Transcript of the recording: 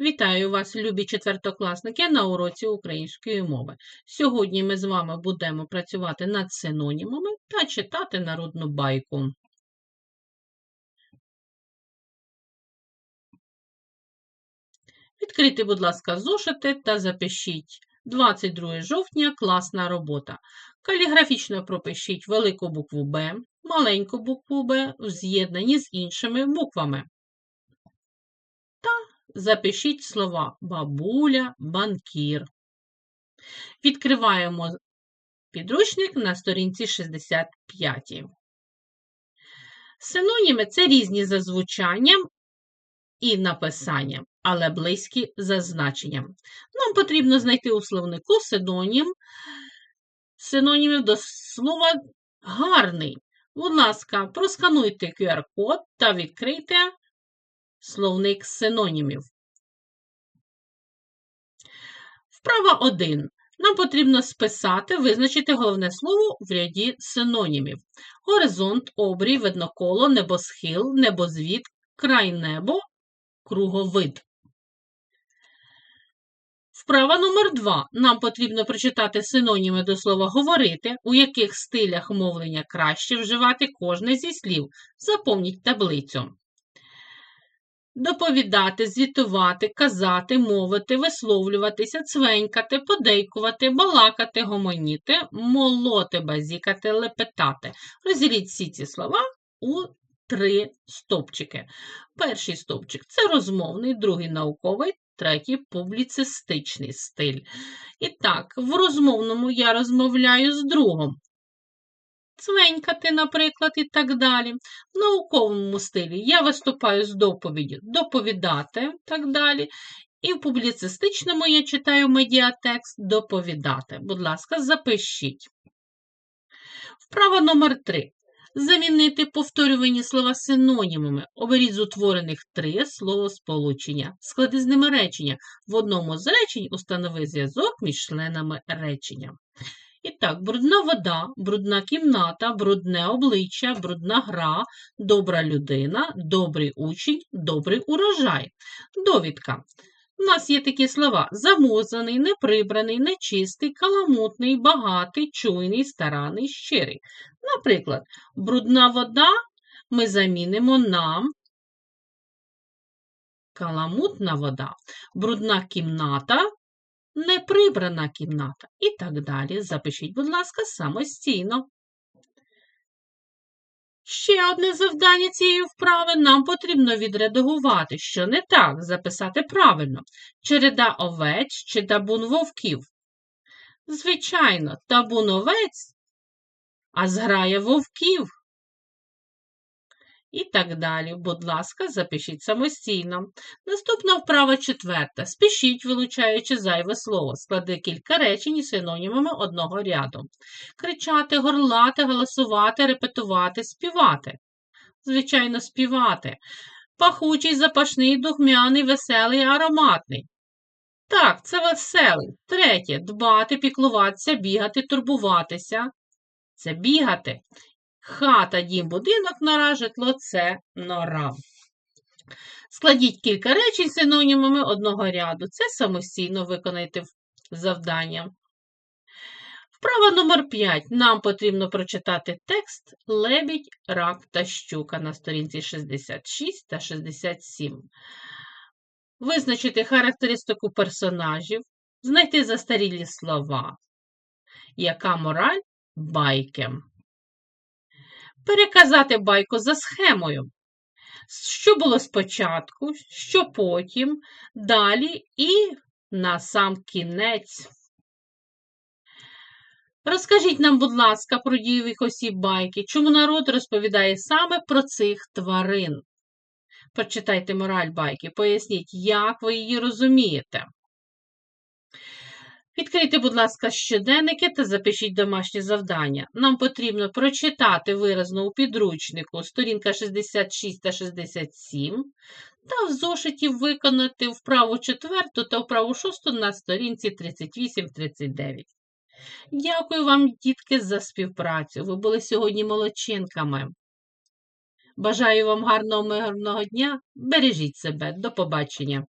Вітаю вас, любі четвертокласники, на уроці української мови. Сьогодні ми з вами будемо працювати над синонімами та читати народну байку. Відкрийте, будь ласка, зошити та запишіть 22 жовтня класна робота. Каліграфічно пропишіть велику букву Б, маленьку букву Б в з'єднанні з іншими буквами. Запишіть слова бабуля, банкір. Відкриваємо підручник на сторінці 65. Синоніми це різні за звучанням і написанням, але близькі за значенням. Нам потрібно знайти у словнику синонім, синонімів до слова гарний. Будь ласка, проскануйте QR-код та відкрийте словник синонімів. Вправа 1. Нам потрібно списати, визначити головне слово в ряді синонімів. Горизонт, обрій, видноколо, небосхил, небозвід, край небо, круговид. Вправа номер 2. Нам потрібно прочитати синоніми до слова говорити, у яких стилях мовлення краще вживати кожне зі слів. Заповніть таблицю. Доповідати, звітувати, казати, мовити, висловлюватися, цвенькати, подейкувати, балакати, гомоніти, молоти, базікати, лепетати. Розділіть всі ці слова у три стовпчики. Перший стовпчик це розмовний, другий науковий, третій публіцистичний стиль. І так, в розмовному я розмовляю з другом цвенькати, наприклад, і так далі. В науковому стилі я виступаю з доповіддю доповідати так далі. І в публіцистичному я читаю медіатекст доповідати. Будь ласка, запишіть. Вправа номер 3. Замінити повторювані слова синонімами. Оберіть з утворених три словосполучення. Склади з ними речення. В одному з речень установи зв'язок між членами речення. І так, брудна вода, брудна кімната, брудне обличчя, брудна гра, добра людина, добрий учень, добрий урожай. Довідка. У нас є такі слова: замозаний, неприбраний, нечистий, каламутний, багатий, чуйний, стараний, щирий. Наприклад, брудна вода ми замінимо на каламутна вода, брудна кімната неприбрана кімната і так далі. Запишіть, будь ласка, самостійно. Ще одне завдання цієї вправи нам потрібно відредагувати, що не так записати правильно. Череда овець чи табун вовків. Звичайно, табун овець, а зграя вовків і так далі. Будь ласка, запишіть самостійно. Наступна вправа четверта. Спішіть, вилучаючи зайве слово. Склади кілька речень із синонімами одного ряду. Кричати, горлати, голосувати, репетувати, співати. Звичайно, співати. Пахучий, запашний, духмяний, веселий, ароматний. Так, це веселий. Третє дбати, піклуватися, бігати, турбуватися. Це бігати. Хата, дім, будинок, нора, житло це нора. Складіть кілька речень синонімами одного ряду. Це самостійно виконайте завдання. Вправа номер 5. Нам потрібно прочитати текст Лебідь, рак та щука на сторінці 66 та 67. Визначити характеристику персонажів, знайти застарілі слова. Яка мораль байки? Переказати байку за схемою. Що було спочатку, що потім, далі і на сам кінець. Розкажіть нам, будь ласка, про дієвих осіб байки, чому народ розповідає саме про цих тварин. Прочитайте мораль байки, поясніть, як ви її розумієте. Відкрийте, будь ласка, щоденники та запишіть домашні завдання. Нам потрібно прочитати виразно у підручнику сторінка 66 та 67, та в зошиті виконати вправу 4 та вправу 6 на сторінці 38-39. Дякую вам, дітки, за співпрацю. Ви були сьогодні молодчинками. Бажаю вам гарного мирного дня. Бережіть себе. До побачення!